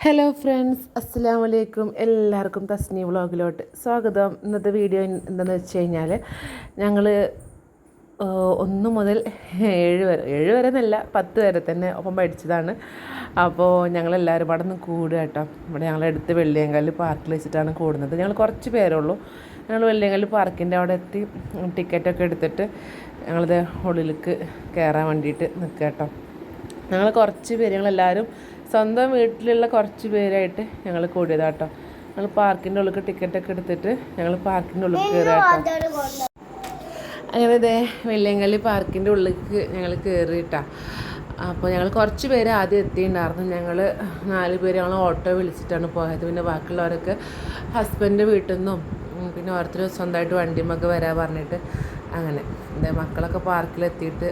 Hello friends അസ്സാം വലൈക്കും എല്ലാവർക്കും തസ്നി വ്ളോഗിലോട്ട് സ്വാഗതം. ഇന്നത്തെ വീഡിയോ എന്താണെന്ന് വെച്ച് കഴിഞ്ഞാൽ ഞങ്ങൾ ഒന്ന് മുതൽ ഏഴ് വരെ ഏഴ് വരെ എന്നല്ല പത്ത് വരെ തന്നെ ഒപ്പം പഠിച്ചതാണ്. അപ്പോൾ ഞങ്ങളെല്ലാവരും ഇവിടെ നിന്ന് കൂടുക കേട്ടോ. ഇവിടെ ഞങ്ങളെടുത്ത് വെള്ളിയങ്കല്ല് പാർക്കിൽ വെച്ചിട്ടാണ് കൂടുന്നത്. ഞങ്ങൾ കുറച്ച് പേരുള്ളൂ ഞങ്ങൾ വെള്ളിയങ്കല്ല് പാർക്കിന്റെ അവിടെ എത്തി. ടിക്കറ്റൊക്കെ എടുത്തിട്ട് ഞങ്ങളിത് ഉള്ളിലേക്ക് കയറാൻ വേണ്ടിയിട്ട് നിൽക്കുക കേട്ടോ. ഞങ്ങൾ കുറച്ച് പേര് ഞങ്ങളെല്ലാവരും സ്വന്തം വീട്ടിലുള്ള കുറച്ച് പേരായിട്ട് ഞങ്ങൾ കൂടിയതാട്ടോ. ഞങ്ങൾ പാർക്കിന്റെ ഉള്ളിൽ ടിക്കറ്റൊക്കെ എടുത്തിട്ട് ഞങ്ങൾ പാർക്കിന്റെ ഉള്ളിൽ കയറിയാട്ടോ അങ്ങനെ ഇതേ വെള്ളിയങ്കല്ലി പാർക്കിന്റെ ഉള്ളിലേക്ക് ഞങ്ങൾ കയറിയിട്ടാ അപ്പോൾ ഞങ്ങൾ കുറച്ച് പേര് ആദ്യം എത്തിയിട്ടുണ്ടായിരുന്നു. ഞങ്ങൾ നാല് പേര് ഞങ്ങൾ ഓട്ടോ വിളിച്ചിട്ടാണ് പോയത്. പിന്നെ ബാക്കിയുള്ളവരൊക്കെ ഹസ്ബൻഡ് വീട്ടിൽ നിന്നും പിന്നെ ഓരോരുത്തർ സ്വന്തമായിട്ട് വണ്ടിയുമൊക്കെ വരാൻ പറഞ്ഞിട്ട് അങ്ങനെ. എന്താ മക്കളൊക്കെ പാർക്കിലെത്തിയിട്ട്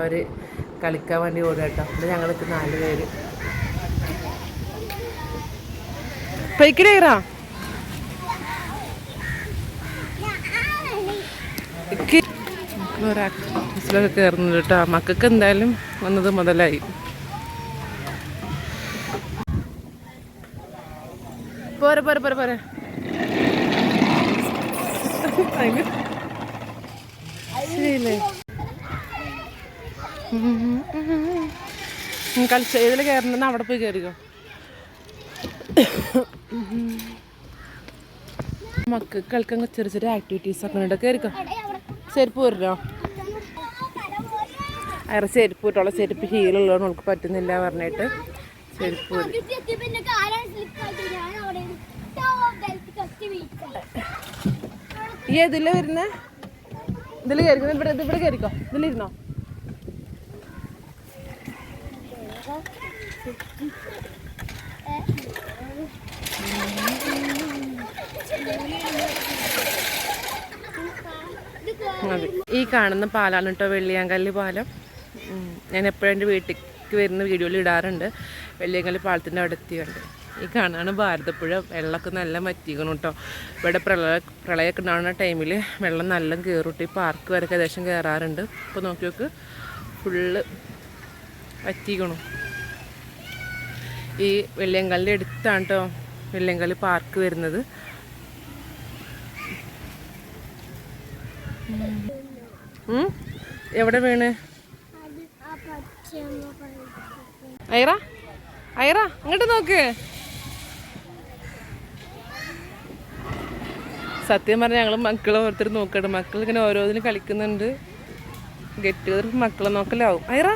അവർ കളിക്കാൻ വേണ്ടി ഓടുക കേട്ടോ അപ്പോൾ ഞങ്ങൾക്ക് നാല് പേര്. പൊയ്ക്കിടേറാ ഒരാക്സിലൊക്കെ കയറുന്നുണ്ട് കേട്ടോ. മക്കൾക്ക് എന്തായാലും വന്നത് മുതലായി. പോരെ പോരെ പോരെ പോരെ. ശരിയല്ലേ? കളിച്ച ഇതിൽ കയറണമെന്ന് അവിടെ പോയി കയറിക്കോ. മക്കൾക്ക് ചെറിയ ചെറിയ ആക്ടിവിറ്റീസ് ഒക്കെ ഉണ്ട്. ചെരുപ്പ് വരണോ അയറ ചെരുപ്പ് കിട്ടുള്ള ചെരുപ്പ് ഹീലുള്ളതുകൊണ്ട് നമുക്ക് പറ്റുന്നില്ല പറഞ്ഞിട്ട് ചെരുപ്പ് ഈ ഇതിൽ വരുന്ന? ഇതിൽ കയറിക്കോ ഇവിടെ ഇവിടെ കയറിക്കോ ഇതിലിരുന്നോ അതെ ഈ കാണുന്ന പാലാണ് കേട്ടോ വെള്ളിയാങ്കല്ല് പാലം. ഞാൻ എപ്പോഴും എന്റെ വീട്ടിലേക്ക് വരുന്ന വീഡിയോയിൽ ഇടാറുണ്ട്. വെള്ളിയാങ്കല്ല് പാലത്തിന്റെ അവിടെ എത്തിയുണ്ട്. ഈ കാണാണ് ഭാരതപ്പുഴ. വെള്ളമൊക്കെ നല്ല വറ്റിക്കണം കേട്ടോ. ഇവിടെ പ്രളയ പ്രളയമൊക്കെ ഉണ്ടാകുന്ന ടൈമിൽ വെള്ളം നല്ല കയറിട്ട് ഈ പാർക്ക് വരെ ഏകദേശം കയറാറുണ്ട്. ഇപ്പോൾ നോക്കി നോക്ക് ഫുള്ള് വറ്റിക്കണം ഈ വെള്ളിയങ്കല്ലിന്റെ അടുത്താണ് കേട്ടോ വെള്ളിയങ്കല്ല് പാർക്ക് വരുന്നത്. എവിടെ വീണ്? ഐറ? ഐറ അങ്ങോട്ട് നോക്ക്. സത്യം പറഞ്ഞാൽ ഞങ്ങൾ മക്കളെ ഓരോരുത്തർ നോക്കട്ടെ. മക്കൾ ഇങ്ങനെ ഓരോന്നിനും കളിക്കുന്നുണ്ട്. ഗെറ്റ് മക്കളെ നോക്കലാവും. ഐറ?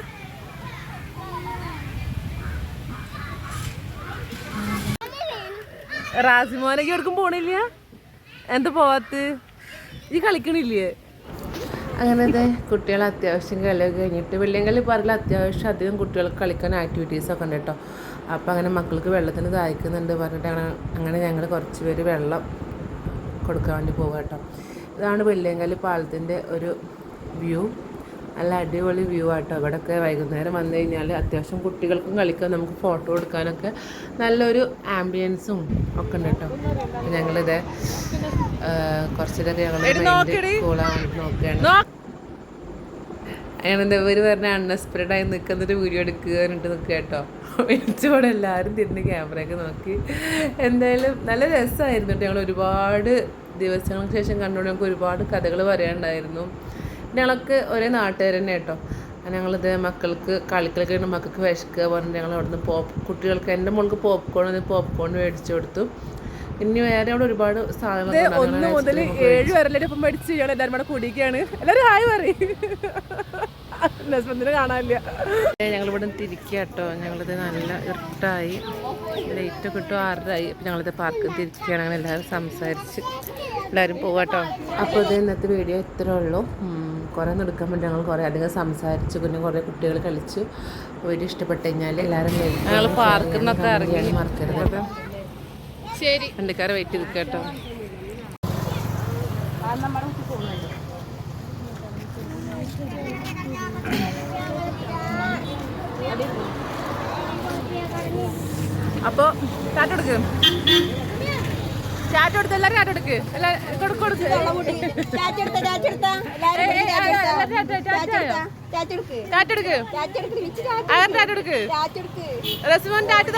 റാസിമോനൊക്കെ എവിടേക്കും പോണില്ല? എന്താ പോവാത്ത്? ഈ കളിക്കണില്ലേ? അങ്ങനത്തെ കുട്ടികൾ അത്യാവശ്യം കളിയൊക്കെ കഴിഞ്ഞിട്ട് വെള്ളിയങ്കല്ലി പാർക്കിൽ അത്യാവശ്യം അധികം കുട്ടികൾക്ക് കളിക്കാൻ ആക്ടിവിറ്റീസ് ഒക്കെ ഉണ്ട് കേട്ടോ അപ്പോൾ അങ്ങനെ മക്കൾക്ക് വെള്ളത്തിന് ദാഹിക്കുന്നുണ്ട് പറഞ്ഞിട്ടാണ് അങ്ങനെ ഞങ്ങൾ കുറച്ച് പേര് വെള്ളം കൊടുക്കാൻ വേണ്ടി പോകുക കേട്ടോ ഇതാണ് വെള്ളിയങ്കല്ലി പാലത്തിന്റെ ഒരു വ്യൂ നല്ല അടിപൊളി വ്യൂ ആട്ടോ. ഇവിടെയൊക്കെ വൈകുന്നേരം വന്നു കഴിഞ്ഞാൽ അത്യാവശ്യം കുട്ടികൾക്കും കളിക്കാൻ നമുക്ക് ഫോട്ടോ എടുക്കാനൊക്കെ നല്ലൊരു ആംബിയൻസും ഒക്കെ ഉണ്ട് കേട്ടോ ഞങ്ങളിത് കുറച്ചിതൊക്കെ ഞങ്ങൾ നോക്കുകയാണ് എന്താ ഇവർ പറഞ്ഞ അൺഎക്സ്പെക്റ്റഡായി നിൽക്കുന്നൊരു വീഡിയോ എടുക്കുക എന്നിട്ട് നിൽക്കുക കേട്ടോ വിളിച്ചോടെ എല്ലാവരും തിരിഞ്ഞ് ക്യാമറയൊക്കെ നോക്കി. എന്തായാലും നല്ല രസമായിരുന്നു കേട്ടോ ഞങ്ങൾ ഒരുപാട് ദിവസങ്ങൾക്ക് ശേഷം കണ്ടുകൊണ്ട് ഞങ്ങൾക്ക് ഒരുപാട് കഥകൾ പറയാനുണ്ടായിരുന്നു. ഞങ്ങൾക്ക് ഒരേ നാട്ടുകാർ തന്നെ കേട്ടോ. ഞങ്ങളിത് മക്കൾക്ക് കളിക്കലൊക്കെ മക്കൾക്ക് വിശക്കുക പറഞ്ഞിട്ട് ഞങ്ങൾ അവിടെ നിന്ന് പോപ്പ് കുട്ടികൾക്ക് എന്റെ മോൾക്ക് പോപ്കോൺ പോപ്കോൺ മേടിച്ചു കൊടുത്തു. ഇനി വേറെ അവിടെ ഒരുപാട് സാധനങ്ങൾ ഒന്ന് മുതൽ ഏഴ് വരെ ഒപ്പം പഠിച്ച് ഞങ്ങൾ എല്ലാവരും കൂടെ കുടിക്കുകയാണ്. എല്ലാവരും ഹായ് പറയും. ഹസ്ബൻഡിനെ കാണാനില്ല. ഞങ്ങളിവിടെ തിരിക്കുക കേട്ടോ. ഞങ്ങളിത് നല്ല ഇട്ടായി ലൈറ്റ് ഒക്കെ ഇട്ടു ആറരായി അപ്പം ഞങ്ങളിത് പാർക്ക് തിരിക്കുകയാണ്. അങ്ങനെ എല്ലാവരും സംസാരിച്ച്. എല്ലാവരും പോവാട്ടോ അപ്പോൾ ഇത് ഇന്നത്തെ വീഡിയോ ഇത്രേ ഉള്ളൂ. കുറേ നടക്കാൻ വേണ്ടി ഞങ്ങൾ കുറേ അധികം സംസാരിച്ചു. പിന്നെ കുറേ കുട്ടികൾ കളിച്ചു. വീഡിയോ ഇഷ്ടപ്പെട്ട് കഴിഞ്ഞാൽ എല്ലാവരും ഞങ്ങൾ പാർക്കിൽ നിന്നൊക്കെ ഇറങ്ങി. മറക്കരുത്. ശരി. വണ്ടിക്കാരെ വെയിറ്റ് ചെയ്ത് കേട്ടോ അപ്പൊ കാറ്റെടുക്ക് ചാറ്റ് കൊടുത്ത് എല്ലാരും ചാറ്റ് കൊടുക്ക്. കൊടുക്ക്. കൊടുക്ക്. ചാറ്റ് എടുക്ക് ചാറ്റ് എടുക്ക് റസ്മോൻ ചാറ്റ്